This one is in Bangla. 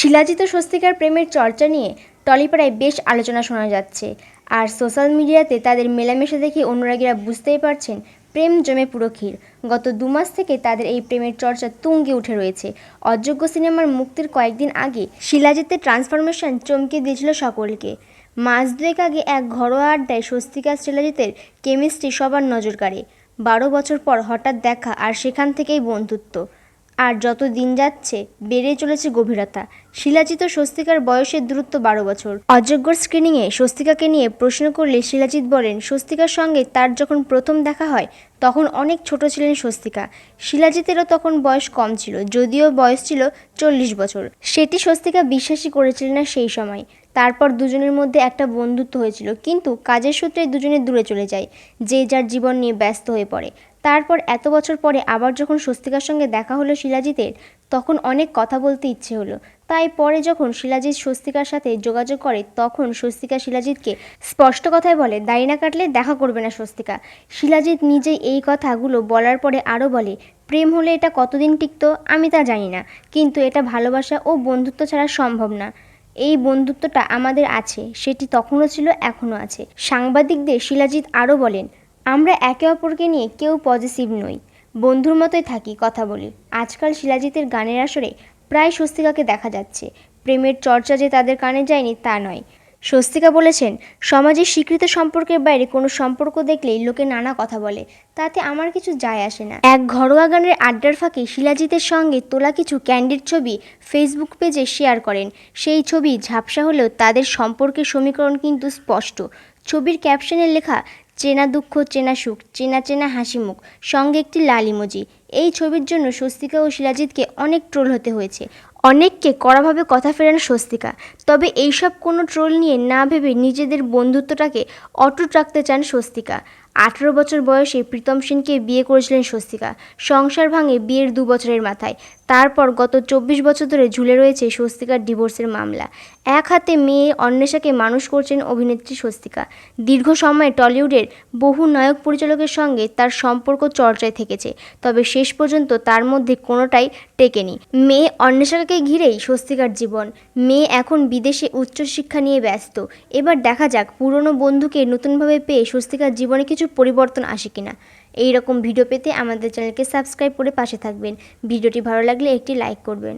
শিলাজিৎ ও স্বস্তিকার প্রেমের চর্চা নিয়ে টলিপাড়ায় বেশ আলোচনা শোনা যাচ্ছে। আর সোশ্যাল মিডিয়াতে তাদের মেলামেশা দেখে অনুরাগীরা বুঝতেই পারছেন, প্রেম জমে পুরো ক্ষীর। গত দু মাস থেকে তাদের এই প্রেমের চর্চা তুঙ্গে উঠে রয়েছে। অযোগ্য সিনেমার মুক্তির কয়েকদিন আগে শিলাজিতের ট্রান্সফরমেশন চমকে দিয়েছিল সকলকে। মাস দুয়েক আগে এক ঘরোয়া আড্ডায় স্বস্তিকা শিলাজিতের কেমিস্ট্রি সবার নজর কাড়ে। বারো বছর পর হঠাৎ দেখা আর সেখান থেকেই বন্ধুত্ব। আর যত দিন যাচ্ছে বেড়ে চলেছে গভীরতা। শিলাজিৎ ও স্বস্তিকার বয়সের দূরত্ব বারো বছর। অযোগ্য স্ক্রিনিংয়ে স্বস্তিকাকে নিয়ে প্রশ্ন করলে শিলাজিৎ বলেন, স্বস্তিকার সঙ্গে তার যখন প্রথম দেখা হয়, তখন অনেক ছোট ছিলেন স্বস্তিকা। শিলাজিতেরও তখন বয়স কম ছিল, যদিও বয়স ছিল চল্লিশ বছর। সেটি স্বস্তিকা বিশ্বাসই করেছিলেন না সেই সময়। তারপর দুজনের মধ্যে একটা বন্ধুত্ব হয়েছিল, কিন্তু কাজের সূত্রে দুজনে দূরে চলে যায়, যে যার জীবন নিয়ে ব্যস্ত হয়ে পড়ে। তারপর এত বছর পরে আবার যখন স্বস্তিকার সঙ্গে দেখা হলো শিলাজিতের, তখন অনেক কথা বলতে ইচ্ছে হলো। তাই পরে যখন শিলাজিৎ স্বস্তিকার সাথে যোগাযোগ করে, তখন স্বস্তিকা শিলাজিৎকে স্পষ্ট কথায় বলে, দাড়ি না কাটলে দেখা করবে না স্বস্তিকা। শিলাজিৎ নিজেই এই কথাগুলো বলার পরে আরও বলে, প্রেম হলে এটা কতদিন টিকতো আমি তা জানি না, কিন্তু এটা ভালোবাসা ও বন্ধুত্ব ছাড়া সম্ভব না। এই বন্ধুত্বটা আমাদের আছে, সেটি তখনও ছিল, এখনও আছে। সাংবাদিকদের শিলাজিৎ আরও বলেন আমরা একে অপরকে নিয়ে কেউ পজিটিভ নই, বন্ধুর মতোই থাকি, কথা বলি। আজকাল শিলাজিতের গানের আসরে প্রায় স্বস্তিকাকে দেখা যাচ্ছে। প্রেমের চর্চা যে তাদের কানে যায়নি, তা নয়। স্বস্তিকা বলেছেন, সমাজের স্বীকৃত সম্পর্কের বাইরে কোনো সম্পর্ক দেখলেই লোকে নানা কথা বলে, তাতে আমার কিছু যায় আসে না। এক ঘরোয়া গানের আড্ডার ফাঁকে শিলাজিতের সঙ্গে তোলা কিছু ক্যান্ডিড ছবি ফেসবুক পেজে শেয়ার করেন। সেই ছবি ঝাপসা হলেও তাদের সম্পর্কের সমীকরণ কিন্তু স্পষ্ট। ছবির ক্যাপশনে লেখা চেনা দুঃখ, চেনা সুখ, চেনা চেনা হাসি মুখ, সঙ্গে একটি লাল ইমোজি। এই ছবির জন্য স্বস্তিকা ও শিলাজিৎকে অনেক ট্রোল হতে হয়েছে। অনেককে কড়াভাবে কথা ফেরান স্বস্তিকা। তবে এইসব কোনো ট্রোল নিয়ে না ভেবে নিজেদের বন্ধুত্বটাকে অটুট রাখতে চান স্বস্তিকা। আঠেরো বছর বয়সে প্রীতম সেনকে বিয়ে করেছিলেন স্বস্তিকা। সংসার ভাঙে বিয়ের দু বছরের মাথায়। তারপর গত চব্বিশ বছর ধরে ঝুলে রয়েছে স্বস্তিকার ডিভোর্সের মামলা। এক হাতে মেয়ে অন্বেষাকে মানুষ করছেন অভিনেত্রী স্বস্তিকা। দীর্ঘ সময় টলিউডের বহু নায়ক পরিচালকের সঙ্গে তার সম্পর্ক চর্চায় থেকেছে। তবে শেষ পর্যন্ত তার মধ্যে কোনোটাই টেকেনি। মেয়ে অন্বেষাকে ঘিরেই স্বস্তিকার জীবন। মেয়ে এখন বিদেশে উচ্চশিক্ষা নিয়ে ব্যস্ত। এবার দেখা যাক পুরনো বন্ধুকে নতুনভাবে পেয়ে স্বস্তিকার জীবনে কিছু পরিবর্তন আসে কিনা। এই রকম ভিডিও পেতে আমাদের চ্যানেলকে সাবস্ক্রাইব করে পাশে থাকবেন। ভিডিওটি ভালো লাগলে একটি লাইক করবেন।